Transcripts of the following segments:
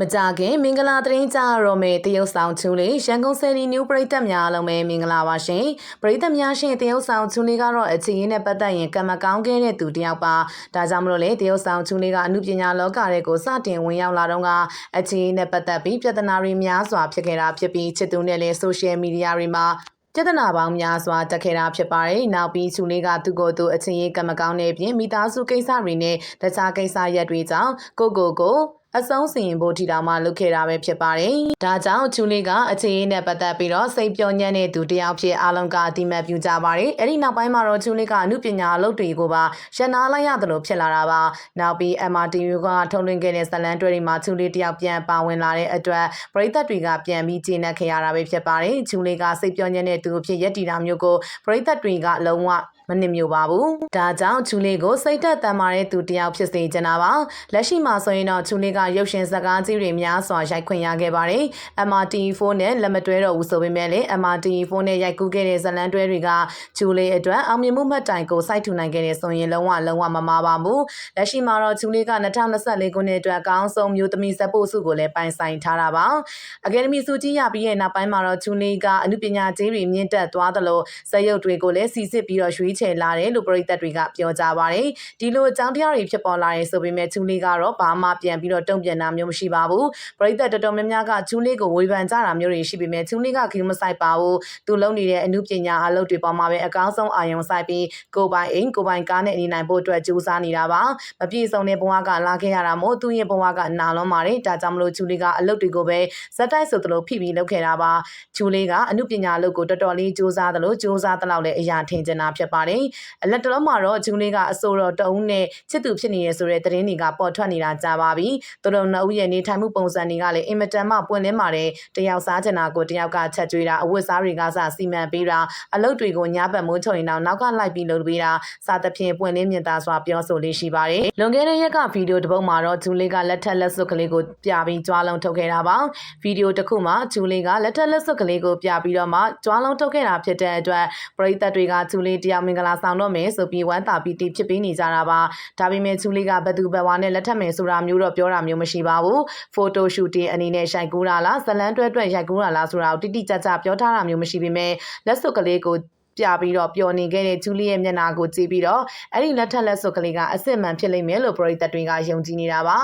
မကြခင်မင်္ဂလာသတင်းကြရောမယ်တရုတ်ဆောင်ချူလေးရန်ကုန်ဆယ်လီနျူပရိသတ်များအားလုံးပဲမင်္ဂလာပါရှင်ပရိသတ်များရှင်တရုတ်ဆောင်ချူလေးကတော့အခြေရင်းနဲ့ပတ်သက်ရင်ကံမကောင်းခဲ့တဲ့သူတယောက်ပါဒါကြောင့်မလို့လေတရုတ်ဆောင်ချူလေးကအမှုပညာလောကတွေကိုစတင်ဝင်ရောက်လာတော့ကအခြေရင်းနဲ့ပတ်သက်ပြီးပြဿနာတွေများစွာဖြစ်ခဲ့တာဖြစ်ပြီးချစ်သူနဲ့လည်းဆိုရှယ်မီဒီယာတွေမှာပြဿနာပေါင်းများစွာတက်ခဲ့တာဖြစ်ပါတယ်။နောက်ပြီးချူလေးကသူ့ကိုယ်သူအချင်းရေးကံမကောင်းတဲ့အပြင်မိသားစုကိစ္စတွေနဲ့တခြားကိစ္စရက်တွေကြောင့်ကိုကိုကို အဆုံးစီရင်ဖို့ထီတောင်မှလုပ်ခဲ့တာပဲဖြစ်ပါတယ်။ဒါကြောင့်ချူလေးကအခြေအနေနဲ့ပတ်သက်ပြီးတော့စိတ်ပြောညံ့တဲ့သူတစ်ယောက်ဖြစ်အားလုံးကအတိမတ်ပြုကြပါတယ်။အဲ့ဒီနောက်ပိုင်းမှာတော့ချူလေးကအမှုပညာအလုပ်တွေကိုပါရန်နာလိုက်ရတယ်လို့ဖြစ်လာတာပါ။နောက်ပြီး MRTU ကထုံးလွှင့်ခဲ့တဲ့ဇလန်တွဲတွေမှာချူလေးတစ်ယောက်ပြန်ပါဝင်လာတဲ့အတွက်ပရိသတ်တွေကပြန်ပြီးကျေနပ်ခဲ့ရတာပဲဖြစ်ပါတယ်။ချူလေးကစိတ်ပြောညံ့တဲ့သူအဖြစ်ရက်တီတာမျိုးကိုပရိသတ်တွေကလုံးဝ မနစ်မြို့ပါဘူး။ဒါကြောင့်ချူလေးကိုစိတ်သက်တမ်းမာတဲ့သူတစ်ယောက်ဖြစ်စေချင်တာပါ။လက်ရှိမှာဆိုရင်တော့ချူလေးကရုပ်ရှင်ဇာတ်ကားကြီးတွေများစွာရိုက်ခွင့်ရခဲ့ပါတယ်။ MRT4 နဲ့လက်မတွဲတော့ဘူးဆိုပေမဲ့လည်း MRT4 နဲ့ရိုက်ကူးခဲ့တဲ့ဇာတ်လမ်းတွဲတွေကချူလေးအတွက်အောင်မြင်မှုမှတ်တိုင်ကိုစိုက်ထူနိုင်ခဲ့တဲ့ဆိုရင်လုံးဝလုံးဝမမာပါဘူး။လက်ရှိမှာတော့ချူလေးက2024ခုနှစ်အတွက်အကောင်းဆုံးမျိုးသမီးဇက်ပို့စုကိုလည်းပိုင်ဆိုင်ထားတာပါ။အကယ်ဒမီစုကြီးရပြီးရဲ့နောက်ပိုင်းမှာတော့ချူလေးကအမှုပညာကြီးတွေမြင့်တက်သွားသလိုဇက်ရုပ်တွေကိုလည်းစီစစ်ပြီးတော့ရွေးချယ်လာတယ်လို့ပရိသတ်တွေကပြောကြပါတယ်။ဒီလိုအကြောင်းတရားတွေဖြစ်ပေါ်လာတယ်ဆိုပေမဲ့ချူလေးကတော့ဘာမှပြန်ပြီးတော့တုံ့ပြန်တာမျိုးမရှိပါဘူး။ပရိသတ်တော်တော်များများကချူလေးကိုဝေဖန်ကြတာမျိုးတွေရှိပေမဲ့ချူလေးကခင်းမဆိုင်ပါဘူး။သူလုံနေတဲ့အမှုပညာအလုပ်တွေပေါ်မှာပဲအကောင်းဆုံးအာရုံစိုက်ပြီးကိုပိုင်အိမ်ကိုပိုင်ကားနဲ့နေနိုင်ဖို့အတွက်ကြိုးစားနေတာပါ။မပြည့်စုံတဲ့ဘဝကလာခဲ့ရတာမို့သူ့ရဲ့ဘဝကနာလုံးပါတယ်။ဒါကြောင့်မလို့ချူလေးကအလုပ်တွေကိုပဲဇက်တိုက်ဆိုသလိုဖိပြီးလုပ်ခဲ့တာပါ။ချူလေးကအမှုပညာအလုပ်ကိုတော်တော်လေးစူးစမ်းသလိုစူးစမ်းသလောက်လည်းအရာထင်ကျင်တာဖြစ်ပါတယ်။အလက်တလုံးမှာတော့ချူလေးကအစိုးရတအုံးနဲ့ချစ်သူဖြစ်နေရဆိုတဲ့သတင်းတွေကပေါ်ထွက်နေတာကြာပါပြီ။သူတို့နှစ်ဦးရဲ့နေထိုင်မှုပုံစံတွေကလည်းအင်မတန်မှပွင့်လင်းပါတယ်။တယောက်စားချင်တာကိုတယောက်ကချက်ကျွေးတာအဝတ်စားတွေကစစီမံပေးတာအလုပ်တွေကိုညဘက်မိုးချုံရင်တော့နောက်ကလိုက်ပြီးလုပ်ပေးတာစသဖြင့်ပွင့်လင်းမြင်သာစွာပြောဆိုလေးရှိပါတယ်။လွန်ခဲ့တဲ့ရက်ကဗီဒီယိုတစ်ပုဒ်မှာတော့ဂျူလေးကလက်ထက်လက်စွပ်ကလေးကိုပြပြီးကြွားလုံးထုတ်ခဲ့တာပါ။ဗီဒီယိုတစ်ခုမှာဂျူလေးကလက်ထက်လက်စွပ်ကလေးကိုပြပြီးတော့မှကြွားလုံးထုတ်ခဲ့တာဖြစ်တဲ့အတွက်ပရိသတ်တွေကဂျူလေးတရားမင်္ဂလာဆောင်တော့မယ်ဆိုပြီးဝမ်းသာပီတိဖြစ်ပေးနေကြတာပါ။ဒါပေမဲ့ဂျူလေးကဘသူဘဝနဲ့လက်ထက်မယ်ဆိုတာမျိုးတော့ပြောတာမျိုးမရှိပါဘူး။ဖိုတိုရှူတင်အနေနဲ့ရှိုက်ကူးတာလားဇလန်းတွဲတွဲရိုက်ကူးတာလားဆိုတာကိုတိတိကျကျပြောထားတာမျိုးမရှိပေမဲ့လက်စွပ်ကလေးကို ပြပြီးတော့ပျော်နေခဲ့တဲ့ဂျူလီရဲ့မျက်နှာကိုကြည့်ပြီးတော့အဲ့ဒီလက်ထက်လက်စွပ်ကလေးကအစစ်မှန်ဖြစ်လိမ့်မယ်လို့ပရိသတ်တွေကယုံကြည်နေတာပါ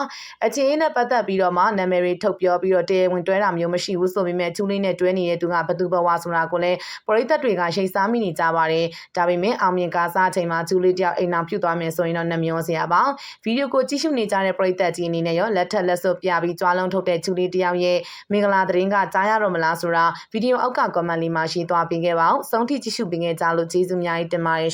အချင်းနဲ့ပတ်သက်ပြီးတော့မှနာမည်တွေထုတ်ပြောပြီးတော့တရားဝင်တွဲတာမျိုးမရှိဘူးဆိုပေမဲ့ဂျူလီနဲ့တွဲနေတဲ့သူကဘသူဘဝဆိုတာကိုလည်းပရိသတ်တွေကရှိတ်စားမိနေကြပါတယ်ဒါပေမဲ့အောင်မြင်ကားစားအချိန်မှာဂျူလီတယောက်အိမ်အောင်ပြုတ်သွားမယ်ဆိုရင်တော့နှမျောစရာပါဗီဒီယိုကိုကြည့်ရှုနေကြတဲ့ပရိသတ်ကြီးအနေနဲ့ရောလက်ထက်လက်စွပ်ပြပြီးကြွားလုံးထုတ်တဲ့ဂျူလီတယောက်ရဲ့မင်္ဂလာသတင်းကကြားရတော့မလားဆိုတာဗီဒီယိုအောက်က comment လေးမှာရေးသွားပေးခဲ့ပါအောင်ဆုံးထိကြည့်ရှုပေးခဲ့ကြလို့ကျေးဇူးအများကြီးတင်ပါတယ်